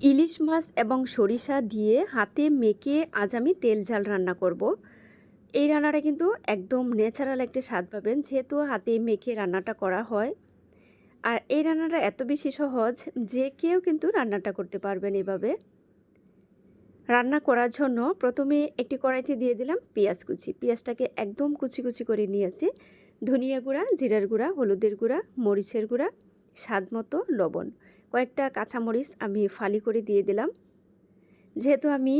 ইলিশ মাছ এবং সরিষা দিয়ে হাতে মেখে আজ আমি তেল ঝাল রান্না করব। এই রান্নাটা কিন্তু একদম ন্যাচারাল একটা স্বাদ পাবেন, যেহেতু হাতে মেখে রান্নাটা করা হয়। আর এই রান্নাটা এত বেশি সহজ যে কেউ কিন্তু রান্নাটা করতে পারবেন এভাবে। রান্না করার জন্য প্রথমে একটি কড়াইতে দিয়ে দিলাম পেঁয়াজ কুচি। পেঁয়াজটাকে একদম কুচি কুচি করে নিয়েছি ধনিয়া গুঁড়া, জিরার গুঁড়া, হলুদের গুঁড়া, মরিচের গুঁড়া, স্বাদ মতো লবণ। কয়েকটা কাঁচামরিচ আমি ফালি করে দিয়ে দিলাম। যেহেতু আমি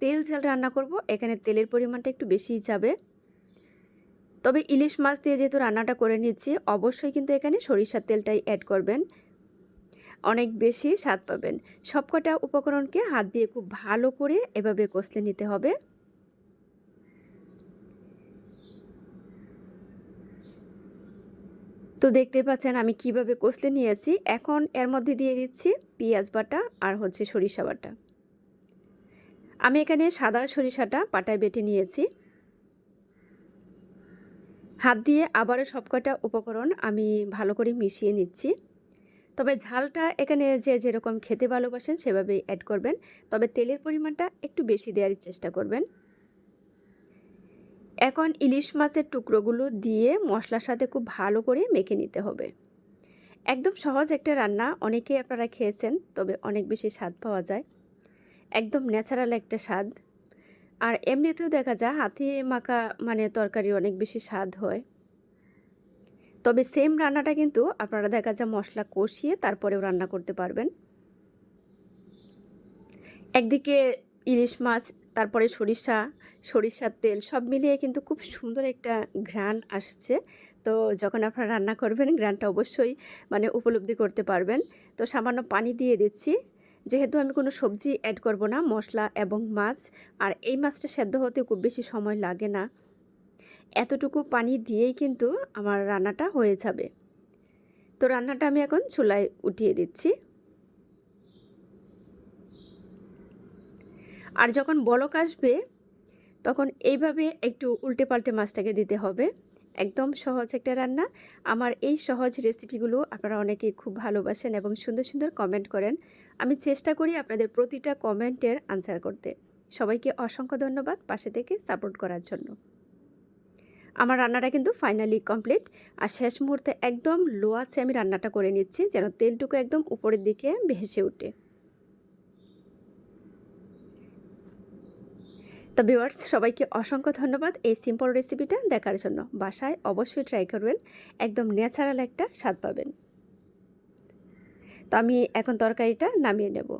তেল ঝাল রান্না করব, এখানে তেলের পরিমাণটা একটু বেশিই যাবে। তবে ইলিশ মাছ দিয়ে যেহেতু রান্নাটা করে নিচ্ছি অবশ্যই কিন্তু এখানে সরিষার তেলটাই অ্যাড করবেন। অনেক বেশি স্বাদ পাবেন। সবকটা উপকরণকে হাত দিয়ে খুব ভালো করে এভাবে কষলে নিতে হবে। তো দেখতে পাচ্ছেন আমি কীভাবে কষলে নিয়েছি। এখন এর মধ্যে দিয়ে দিচ্ছি পেঁয়াজ বাটা আর হচ্ছে সরিষা বাটা। আমি এখানে সাদা সরিষাটা পাটায় বেটে নিয়েছি। হাত দিয়ে আবারও সবকটা উপকরণ আমি ভালো করে মিশিয়ে নিচ্ছি। তবে ঝালটা এখানে যে যেরকম খেতে ভালোবাসেন সেভাবেই অ্যাড করবেন। তবে তেলের পরিমাণটা একটু বেশি দেওয়ার চেষ্টা করবেন। এখন ইলিশ মাছের টুকরোগুলো দিয়ে মশলার সাথে খুব ভালো করে মেখে নিতে হবে। একদম সহজ একটা রান্না, অনেকেই আপনারা খেয়েছেন, তবে অনেক বেশি স্বাদ পাওয়া যায়। একদম ন্যাচারাল একটা স্বাদ। আর এমনিতেও দেখা যায়, হাতে মাখা মানে তরকারি অনেক বেশি স্বাদ হয়। তবে সেম রান্নাটা কিন্তু আপনারা দেখা যায় মশলা কষিয়ে তারপরেও রান্না করতে পারবেন। একদিকে ইলিশ মাছ, তারপরে সরিষা, সরিষার তেল, সব মিলিয়ে কিন্তু খুব সুন্দর একটা ঘ্রাণ আসছে। তো যখন আপনারা রান্না করবেন, ঘ্রাণটা অবশ্যই মানে উপলব্ধি করতে পারবেন। তো সামান্য পানি দিয়ে দিচ্ছি। যেহেতু আমি কোনো সবজি অ্যাড করব না, মশলা এবং মাছ, আর এই মাছটা সেদ্ধ হতে খুব বেশি সময় লাগে না। এতটুকু পানি দিয়েই কিন্তু আমার রান্নাটা হয়ে যাবে। তো রান্নাটা আমি এখন চুলায় উঠিয়ে দিচ্ছি। আর যখন বলক আসবে, তখন এইভাবে একটু উল্টে পাল্টে মাছটাকে দিতে হবে। একদম সহজ একটা রান্না। আমার এই সহজ রেসিপিগুলো আপনারা অনেকে খুব ভালোবাসেন এবং সুন্দর সুন্দর কমেন্ট করেন। আমি চেষ্টা করি আপনাদের প্রতিটা কমেন্টের আনসার করতে। সবাইকে অসংখ্য ধন্যবাদ পাশে থেকে সাপোর্ট করার জন্য। আমার রান্নাটা কিন্তু ফাইনালি কমপ্লিট। আর শেষ মুহূর্তে একদম লো আছে আমি রান্নাটা করে নিচ্ছি, যেন তেলটুকু একদম উপরের দিকে ভেসে ওঠে তো ভিওয়ার্স সবাইকে অসংখ্য ধন্যবাদ এই সিম্পল রেসিপিটা দেখার জন্য। বাসায় অবশ্যই ট্রাই করবেন, একদম ন্যাচারাল একটা স্বাদ পাবেন। তো আমি এখন তরকারিটা নামিয়ে নেব।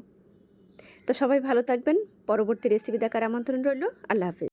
তো সবাই ভালো থাকবেন, পরবর্তী রেসিপি দেখার আমন্ত্রণ রইল, আল্লাহ হাফিজ।